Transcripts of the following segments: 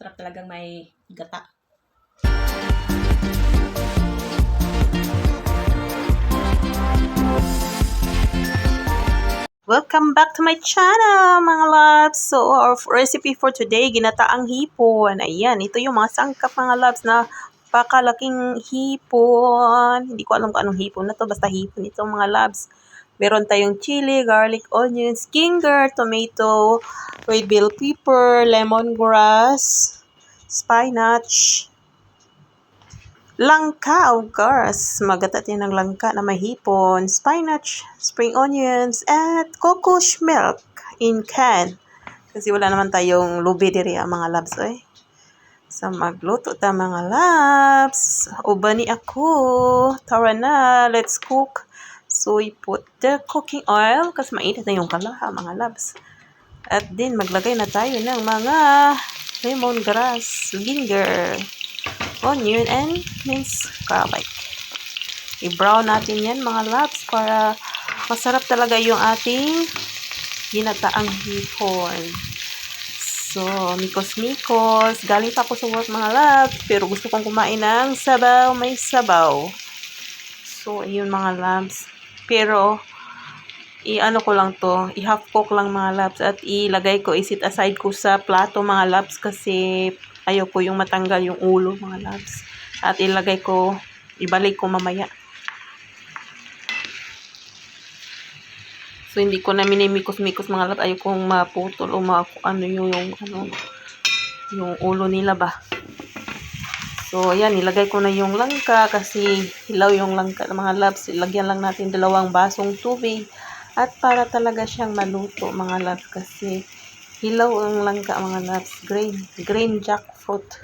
Sarap talagang may gata. Welcome back to my channel, mga loves. So, our recipe for today, ginataang hipon. Ayan, ito yung mga sangkap, mga loves, na pakalaking hipon. Hindi ko alam kung anong hipon na to, basta hipon ito, mga loves. Meron tayong chili, garlic, onions, ginger, tomato, red bell pepper, lemongrass, spinach, langka of course. Magatat yan ng langka na may hipon, spinach, spring onions, at cocoa milk in can. Kasi wala naman tayong lubi diri ang mga labs oy. So magluto ta mga labs. Ubani ako. Tara na, let's cook. So we put the cooking oil kasi mainit na yung kalaha mga labs. At din maglagay na tayo ng mga lemongrass, ginger, onion, and minced garlic. I-brown natin yan mga labs para masarap talaga yung ating ginataang hipon. So, mikos-mikos. Galing pa ako sa work mga labs, pero gusto kong kumain ng sabaw, may sabaw. So, ayun mga labs. Pero, i-ano ko lang to, i-half cook lang mga labs at ilagay ko, isit aside ko sa plato mga labs kasi ayoko yung matanggal yung ulo mga labs. At ilagay ko, ibalik ko mamaya. So, hindi ko na minimikos-mikos mga labs. Ayokong maputol o ma, ano yung, yung, ano, yung ulo nila ba. So, ayan, ilagay ko na yung langka kasi hilaw yung langka ng mga labs. Ilagyan lang natin dalawang basong tubig at para talaga siyang maluto mga labs kasi hilaw ang langka mga labs. Green, green jackfruit.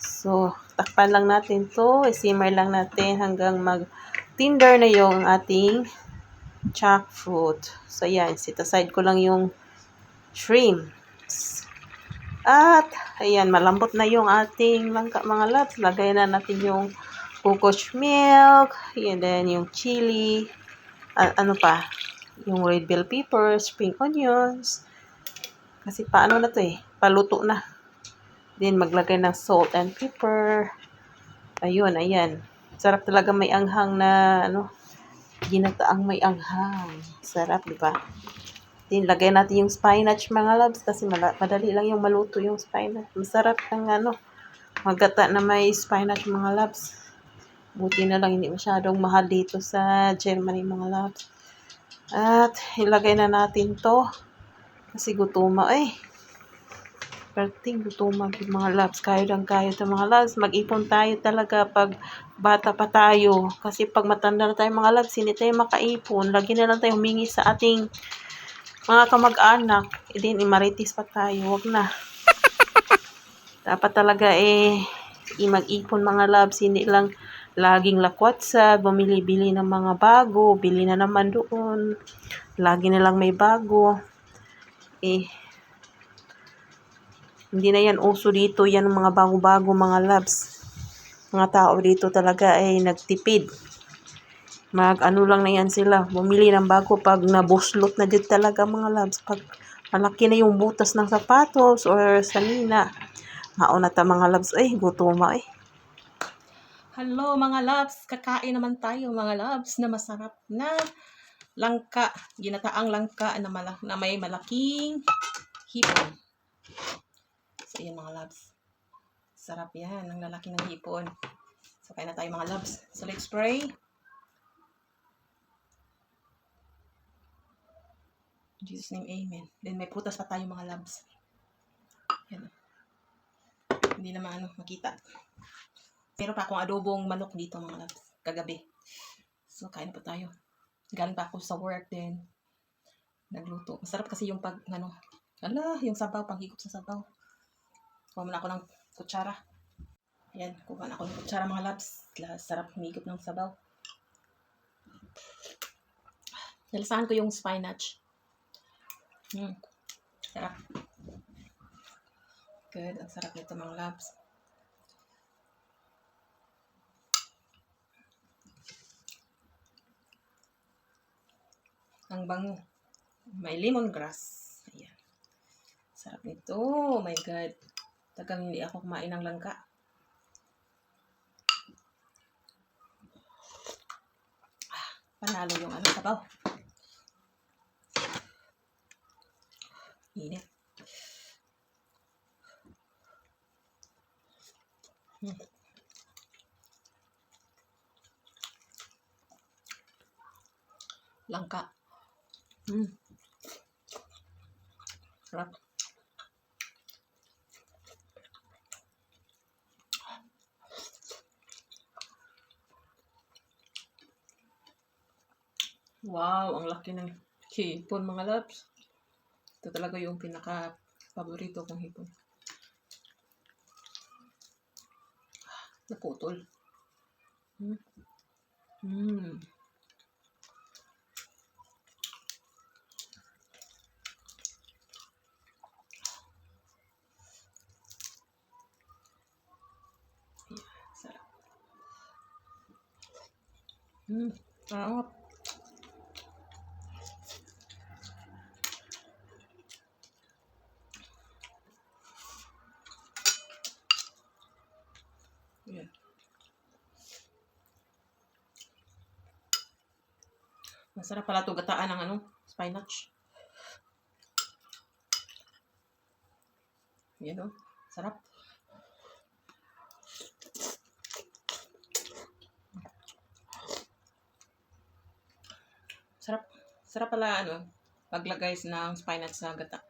So, takpan lang natin to. Simmer lang natin hanggang mag tinder na yung ating jackfruit. So, ayan, sit aside ko lang yung shrimp. At, ayan, malambot na yung ating langka mga labs. Lagay na natin yung coconut milk, and then yung chili, at ano pa, yung red bell pepper, spring onions. Kasi paano na to eh, paluto na. Then, maglagay ng salt and pepper. Ayun, ayan. Sarap talaga may anghang na, ano, ginataang may anghang. Sarap, di ba? Then, lagay natin yung spinach mga loves kasi madali lang yung maluto yung spinach. Masarap ng ano, magata na may spinach mga loves. Buti na lang hindi masyadong mahal dito sa Germany mga loves. At ilagay na natin to kasi gutuma eh. Perting gutuma mga loves. Kayo lang kayo to mga loves. Mag-ipon tayo talaga pag bata pa tayo. Kasi pag matanda na tayo mga loves, hindi tayo makaipon. Lagi na lang tayo humingi sa ating mga kamag-anak, eh din imaritis pa tayo, wag na. Dapat talaga eh, mag-ipon mga loves, hindi lang laging lakwat sa bumili-bili ng mga bago, bili na naman doon. Lagi na lang may bago. Eh, hindi na yan uso dito, yan mga bago-bago mga loves. Mga tao dito talaga ay nagtipid mag ano lang na yan sila bumili ng bago pag nabuslot na din talaga mga loves. Pag malaki na yung butas ng sapatos or sanina mauna ta mga loves ay gutuma eh. Hello mga loves. Kakain naman tayo mga loves na masarap na langka. Ginataang langka na, malak na may malaking hipon. So yan mga loves. Sarap yan ang lalaki ng hipon. So kain na tayo mga loves. So let's pray In Jesus' name, amen. Then may putas pa tayo mga labs. Yan. Hindi naman ano, makita. Pero pa akong adobong manok dito mga labs. Kagabi. So, kain pa tayo. Galing pa ako sa work din. Nagluto. Masarap kasi yung pag, ano, ala, yung sabaw, panghigop sa sabaw. Kuha na ako ng kutsara. Ayan, kuha na ako ng kutsara mga labs. Sarap humigop ng sabaw. Nalasahan ko yung spinach. Hmm. Sarap. Good. Ang sarap nito mga labs. Ang bango. May lemongrass. Ayan. Sarap nito. Oh my God. Tagang hindi ako kumain ng langka. Ah, Panalo yung ano sabaw. Init. Hmm. Langka. Hmm. Sarap. Wow, ang laki ng hipon mga loves. Ito talaga yung pinaka paborito kong hipon. Naputol. Hmm. Hmm. Sarap. Hmm. Sarap. Yan. Masarap pala ito gataan ng ano, spinach. Yan o, sarap. Sarap. Sarap pala ano, paglagay ng spinach sa gata.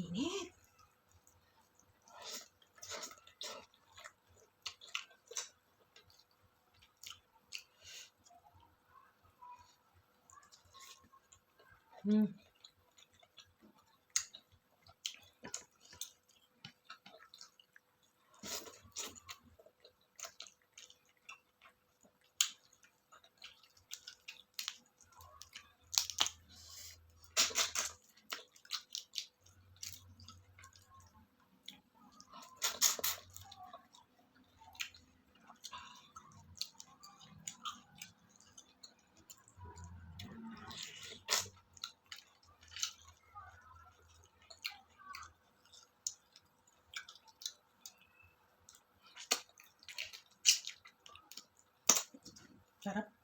Init. Hmm. Sarap.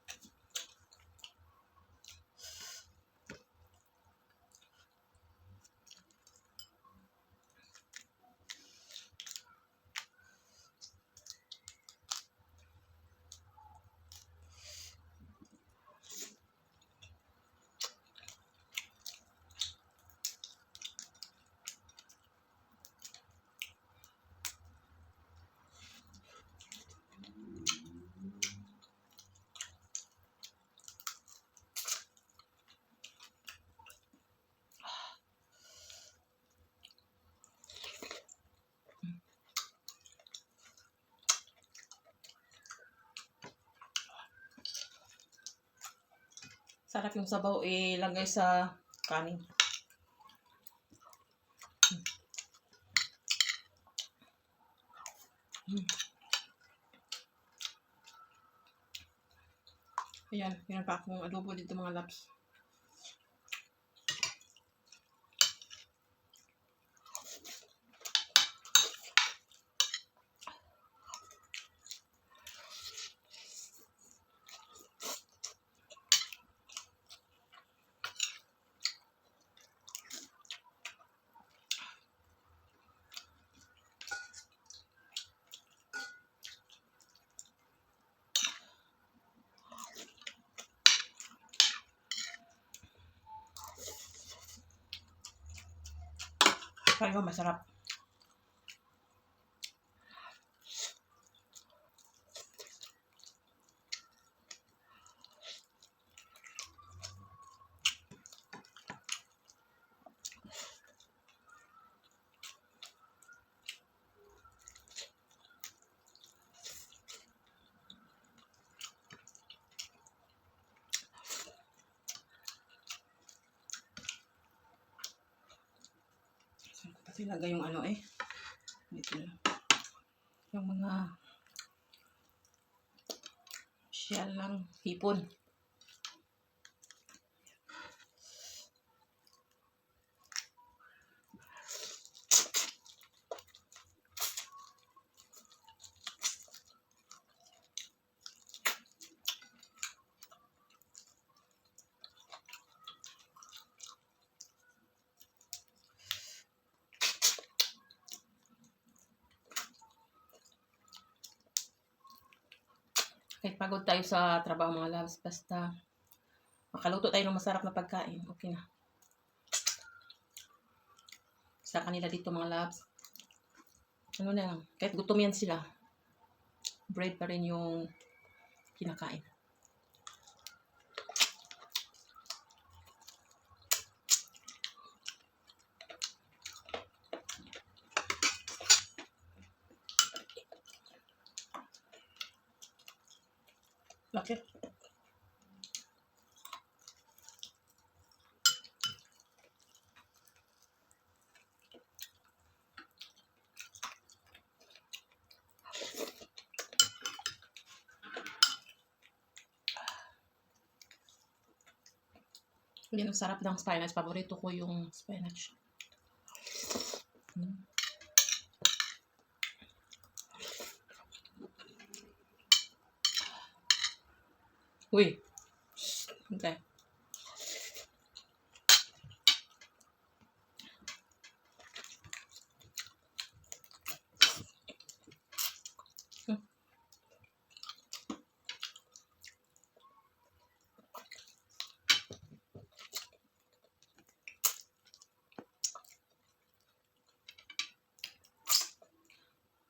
Sarap yung sabaw ilagay sa kanin. Mm. Ayan, meron pa adobo dito mga laps. Talaga masarap. Kasi lagay yung ano eh. Dito. Yung mga Siya lang hipon. Kahit pagod tayo sa trabaho mga loves, basta makaluto tayo ng masarap na pagkain, okay na. Sa kanila dito mga loves, ano na kahit gutom yan sila, bread pa rin yung kinakain. Bakit? Yan ang sarap ng spinach. Paborito ko yung spinach. Mm. Uy. Okay.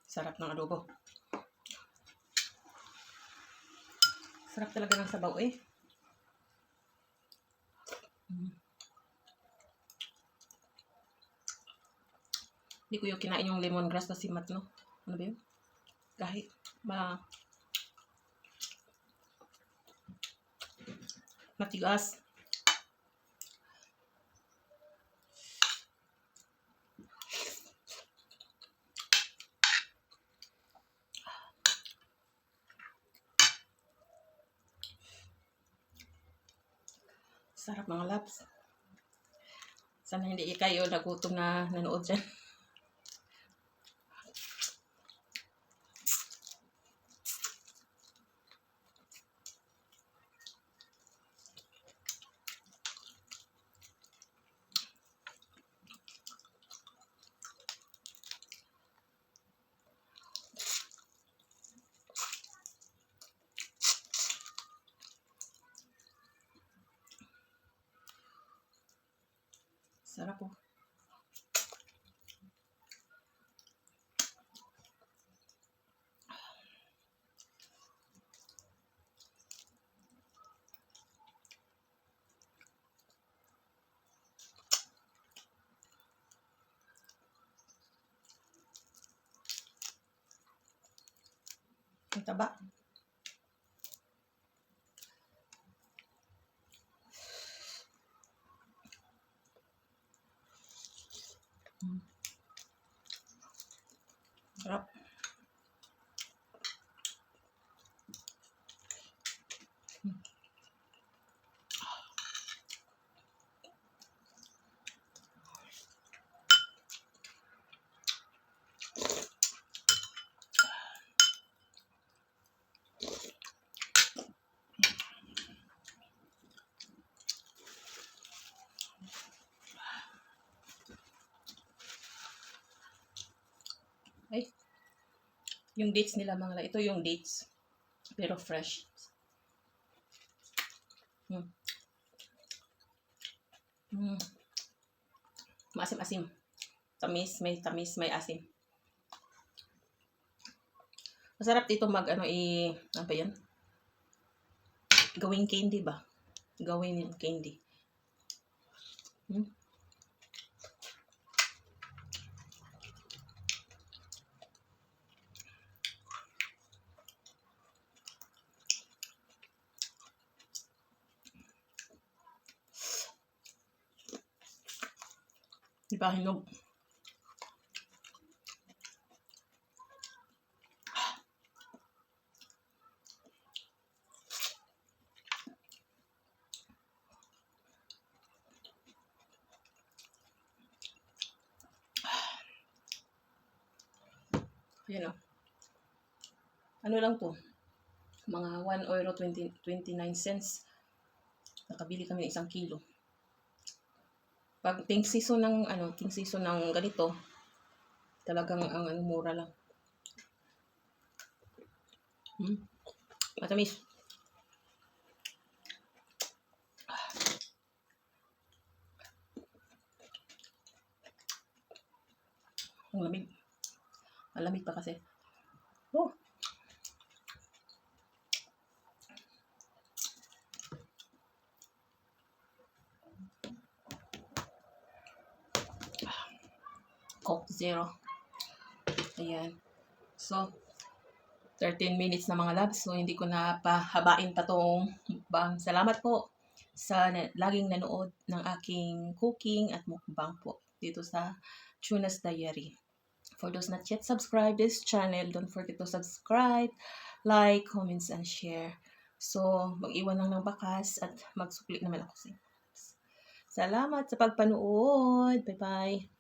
Sarap ng adobo. Sarap talaga ng sabaw eh. Mm. Hindi ko yung kinain yung lemongrass na simat, no? Ano ba yun? Kahit ma... Matigas. Sarap mga laps. Sana hindi kayo nagutom na nanood dyan. Sarap po. Ang taba. Sarap. Mm. Ay. Yung dates nila mga la. Ito yung dates. Pero fresh. Hmm. Hmm. Maasim-asim. Tamis, may tamis, may asim. Masarap dito mag ano i ano ba yan? Gawing candy ba? Gawing candy. Hmm? Diba? Sipahinog. Ayan o. Ano lang to? Mga 1 euro 20, 29 cents. Nakabili kami ng isang kilo. Pag ting season ng ano, ting season ng ganito, talagang ang, ang mura lang. Hmm. Matamis. Ang lamig. Ang lamig pa kasi. Oh. Zero. Ayan. So, 13 minutes na mga labs. So, hindi ko na pahabain pa tong mukbang. Salamat po sa na- laging nanood ng aking cooking at mukbang po dito sa Tuna's Diary. For those not yet subscribed this channel, don't forget to subscribe, like, comments, and share. So, mag-iwan lang ng bakas at magsukli naman ako sa. Salamat sa pagpanood. Bye-bye.